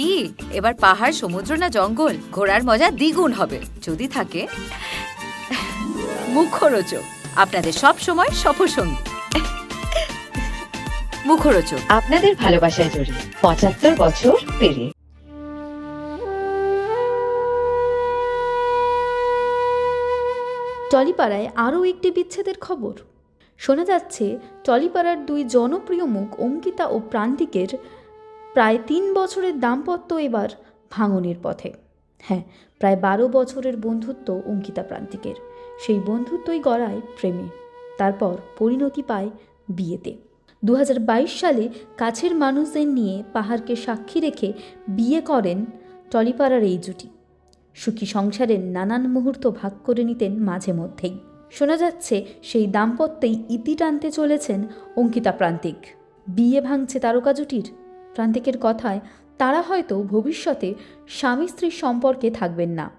কি? এবার পাহাড় সমুদ্র না জঙ্গল? ঘোরার মজা দ্বিগুণ হবে। যদি থাকে মুখরোচক। আপনাদের সব সময় সফরসঙ্গী মুখরোচক। আপনাদের ভালোবাসায় জড়িয়ে পঁচাত্তর বছর পেরিয়ে। টলিপাড়ায় আরও একটি বিচ্ছেদের খবর। শোনা যাচ্ছে টলিপাড়ার দুই জনপ্রিয় মুখ অঙ্কিতা ও প্রান্তিকের প্রায় তিন বছরের দাম্পত্য এবার ভাঙনের পথে। হ্যাঁ প্রায় বারো বছরের বন্ধুত্ব অঙ্কিতা প্রান্তিকের। সেই বন্ধুত্বই গড়ায় প্রেমে। তারপর পরিণতি পায় বিয়েতে। দু হাজার বাইশ সালে কাছের মানুষদের নিয়ে পাহাড়কে সাক্ষী রেখে বিয়ে করেন টলিপাড়ার এই জুটি। সুখী সংসারের নানান মুহূর্ত ভাগ করে নিতেন মাঝে মধ্যেই। শোনা যাচ্ছে, সেই দাম্পত্যেই ইতি টানতে চলেছেন অঙ্কিতা প্রান্তিক। বিয়ে ভাঙছে তারকা জুটির। প্রান্তিকের কথায় তারা হয়তো ভবিষ্যতে স্বামী স্ত্রীর সম্পর্কে থাকবেন না।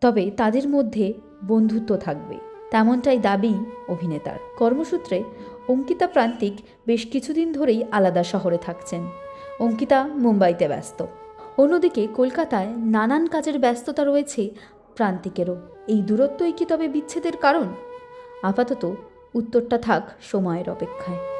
তবে তাদের মধ্যে বন্ধুত্ব থাকবে। তেমনটাই দাবি অভিনেতার। কর্মসূত্রে অঙ্কিতা প্রান্তিক বেশ কিছুদিন ধরেই আলাদা শহরে থাকছেন। অঙ্কিতা মুম্বাইতে ব্যস্ত। অন্যদিকে কলকাতায় নানান কাজের ব্যস্ততা রয়েছে প্রান্তিকেরও। এই দূরত্বই কি তবে বিচ্ছেদের কারণ? আপাতত উত্তরটা থাক সময়ের অপেক্ষায়।